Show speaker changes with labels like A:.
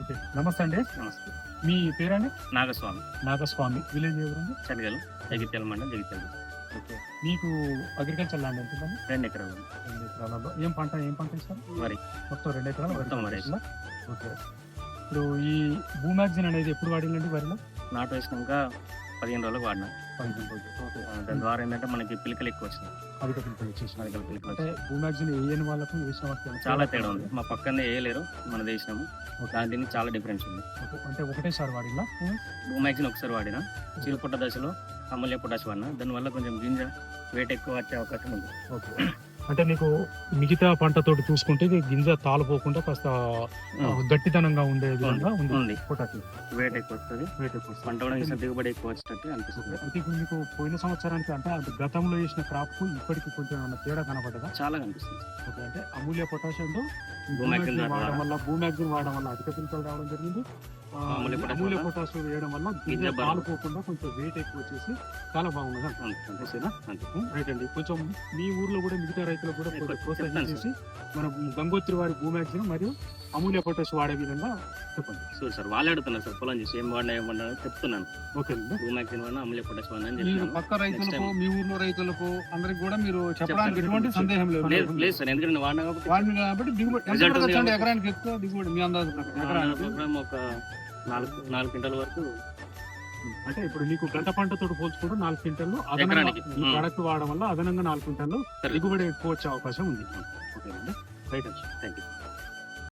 A: Okay నమస్తే అండి.
B: నమస్తే.
A: మీ పేరండి?
B: నాగస్వామి.
A: నాగస్వామి. విలేజ్ ఎవరండి?
B: చలిగలు జగిత్యాల మండలం జగిత్యాల.
A: ఓకే మీకు అగ్రికల్చర్ ల్యాండ్ ఎంత ఉందండి?
B: రెండు ఎకరాలు
A: రెండు ఎకరాలలో ఏం పంట ఏం పంట ఇస్తారు
B: వరి.
A: మొత్తం రెండు ఎకరాలు
B: మొత్తం వరి
A: వేస్తుందా? ఓకే. ఇప్పుడు ఈ భూమాక్సిన్ అనేది ఎప్పుడు వాడిందండి వరిలో?
B: నాటు వేసినాక పదిహేను రోజులకు వాడినా. దాని ద్వారా ఏంటంటే మనకి పిలికలు ఎక్కువ వచ్చినాయి.
A: అధిక పిలుపులు వచ్చేసి
B: అధిక పిలికలు
A: అంటే
B: వచ్చినాయి.
A: భూమాక్సిన్ వేయని వాళ్ళకు వేసిన వాళ్ళకి ఏమైనా
B: చాలా తేడా ఉంది. మా పక్కనే వేయలేరు మన వేసినాము. దాని దీనికి చాలా డిఫరెన్స్ ఉంది.
A: అంటే ఒకటేసారి వాడిలా?
B: భూమాక్సిన్ ఒకసారి వాడినా. చీలపుట్ట దశలో అమూల్య పొటాష్ వాడినా. దానివల్ల కొంచెం గింజ వెయిట్ ఎక్కువ వచ్చే అవకాశం ఉంది.
A: ఓకే. అంటే నీకు మిగతా పంటతోటి చూసుకుంటే ఇది గింజ తాలిపోకుండా కాస్త గట్టితనంగా ఉండే విధంగా ఉంది.
B: వెయిట్ ఎక్కువ వస్తుంది. పంట కూడా ఇంకా దిగుబడి ఎక్కువ అనిపిస్తుంది.
A: మీకు పోయిన సంవత్సరానికి అంటే గతంలో వేసిన క్రాప్కు ఇప్పటికి కొంచెం తేడా కనపడ్డదా
B: చాలా కనిపిస్తుంది.
A: ఓకే. అంటే అమూల్య పొటాషియం వాడడం వల్ల. భూమాక్సిన్ వాడడం వల్ల అధిక పిలుపులు రావడం జరిగింది.
B: అమూల్య పొటాష్
A: వేయడం వల్ల గింజ
B: బలం.
A: పాలుపోకుండా కొంచెం వెయిట్ ఎక్కువ వచ్చేసి చాలా బాగున్నది.
B: అంతే.
A: రైట్ అండి. కొంచెం మీ ఊర్లో కూడా మిగతా రైతులకు కూడా ప్రోత్సహించేసి
B: చెప్తాను
A: మన గంగోత్రి వారి భూమాక్సిన్ మరియు అమూల్య పొటాష్ వాడే విధంగా చెప్పండి.
B: చూడు సార్ వాళ్ళు అడుగుతున్నారు సార్ పొలం చేసి ఏం వాడినా ఏం వాడినా చెప్తున్నాను.
A: ఓకే అండి.
B: భూమాక్సిన్ వాడినా అమూల్య పొటాష్ వాడినా
C: మీరు పక్క రైతులకు. మీ ఊర్లో రైతులకు అందరికి కూడా మీరు చెప్పడానికి. ఎటువంటి సందేహం లేదు.
B: లేదు సార్ ఎందుకంటే వాడినా కాబట్టి
C: వాడిని కాబట్టి దిగుబడి. ఎకరానికి ఎక్కువ దిగుబడి మీ అందాజు ప్రకారం
B: ఒక నాలుగు నాలుగు క్వింటాల వరకు.
A: అంటే ఇప్పుడు నీకు గంట పంటతో పోల్చుకుంటూ నాలుగు క్వింటల్లు అదనంగా. ఈ. ప్రొడక్ట్ వాడడం వల్ల అదనంగా నాలుగు క్వింటల్లు. దిగుబడి ఎక్కువ వచ్చే అవకాశం ఉంది. ఓకే అండి రైట్ అండి.
B: Thank you